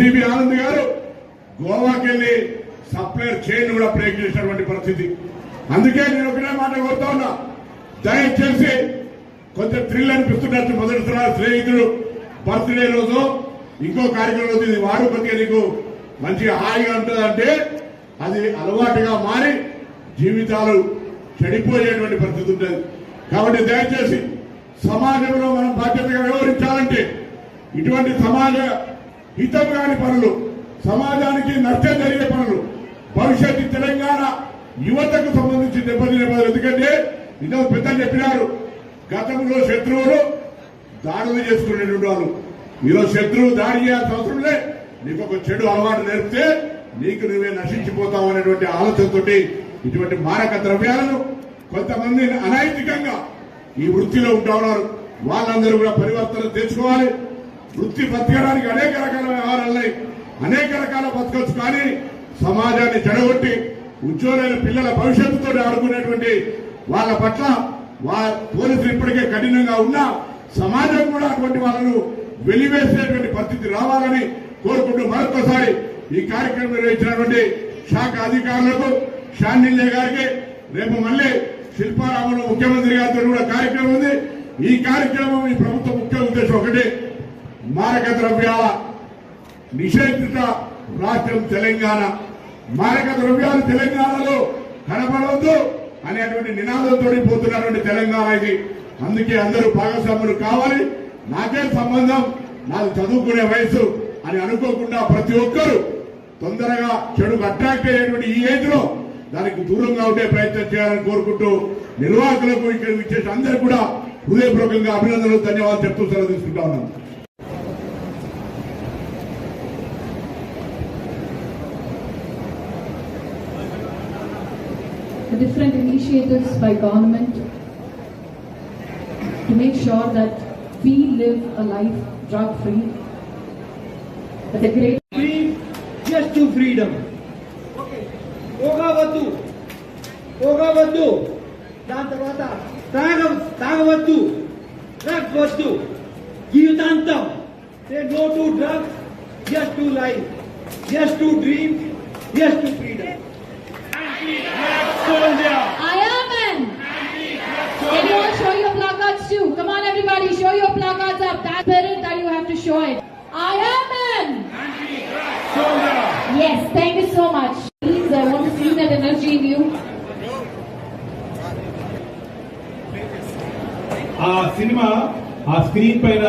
TV Anand గారు గోవాకి వెళ్ళి సప్లైర్ చైన్ కూడా బ్రేక్ చేసినటువంటి పరిస్థితి. అందుకే నేను ఒకటే మాట కోరుతా ఉన్నా. దయచేసి కొంచెం థ్రిల్ అనిపిస్తున్నట్టు మొదటి స్నేహితుడు బర్త్డే రోజు ఇంకో కార్యక్రమం రోజు ఇది వాడు కొద్దిగా నీకు మంచిగా హాయిగా ఉంటుందంటే అది అలవాటుగా మారి జీవితాలు చెడిపోయేటువంటి పరిస్థితి ఉంటుంది. కాబట్టి దయచేసి సమాజంలో మనం బాధ్యతగా వ్యవహరించాలంటే ఇటువంటి సమాజ హితం కాని పనులు సమాజానికి నష్టం జరిగే పనులు భవిష్యత్తు తెలంగాణ యువతకు సంబంధించి దెబ్బతినే పనులు. ఎందుకంటే ఇదో పెద్దలు చెప్పినారు గతంలో శత్రువులు దాడులు చేసుకునేటువంటి వాళ్ళు. ఈరోజు శత్రువు దాడి చేయాల్సిన అవసరం లే. నీకు ఒక చెడు అలవాటు నేర్పితే నీకు నువ్వే నశించిపోతావు అనేటువంటి ఆలోచనతోటి ఇటువంటి మారక ద్రవ్యాలను కొంతమంది అనైతికంగా ఈ వృత్తిలో ఉంటా ఉన్నారు. వాళ్ళందరూ కూడా పరివర్తన తెచ్చుకోవాలి. వృత్తి బతకడానికి అనేక రకాల వ్యవహారాలు అనేక రకాల బతకొచ్చు కానీ సమాజాన్ని చెడగొట్టి ఉద్యోగులైన పిల్లల భవిష్యత్తుతో ఆడుకునేటువంటి వాళ్ళ పట్ల వా పోలీసులు ఇప్పటికే కఠినంగా ఉన్నా సమాజం కూడా అటువంటి వాళ్ళను వెలివేసేటువంటి పరిస్థితి రావాలని కోరుకుంటూ మరొకసారి ఈ కార్యక్రమం నిర్వహించినటువంటి శాఖ అధికారులకు షాన్నిల్య గారికి రేపు మళ్ళీ శిల్పారాములు ముఖ్యమంత్రి గారితో కూడా కార్యక్రమం ఉంది. ఈ కార్యక్రమం ఈ ప్రభుత్వ ముఖ్య ఉద్దేశం ఒకటి. మారక ద్రవ్యాల నిషేధిత రాష్ట్రం తెలంగాణ. మారక ద్రవ్యాలు తెలంగాణలో కనబడవద్దు అనేటువంటి నినాదంతో పోతున్నటువంటి తెలంగాణ ఇది. అందుకే అందరూ భాగస్వాములు కావాలి. నాకే సంబంధం నాది చదువుకునే వయసు అని అనుకోకుండా ప్రతి ఒక్కరూ తొందరగా చెడుకు అట్రాక్ట్ అయ్యేటువంటి ఈ ఏజ్లో దానికి దూరంగా ఉండే ప్రయత్నం చేయాలని కోరుకుంటూ నిర్వాహకులకు ఇక్కడ ఇచ్చేసి అందరూ కూడా హృదయపూర్వకంగా అభినందనలు ధన్యవాదాలు చెప్తూ సెలవు తీసుకుంటా ఉన్నాను. the different initiatives by government to make sure that we live a life drug free. But the great free just to freedom. పోగవద్దు పోగవద్దు దాని తర్వాత తాగ తాగవద్దు డ్రగ్స్ వద్దు జీవితాంతం say no to drugs just to life just to dream just to freedom Yes, thank you so much. Please, I want to see that energy in you. ఆ cinema ఆ screen పైన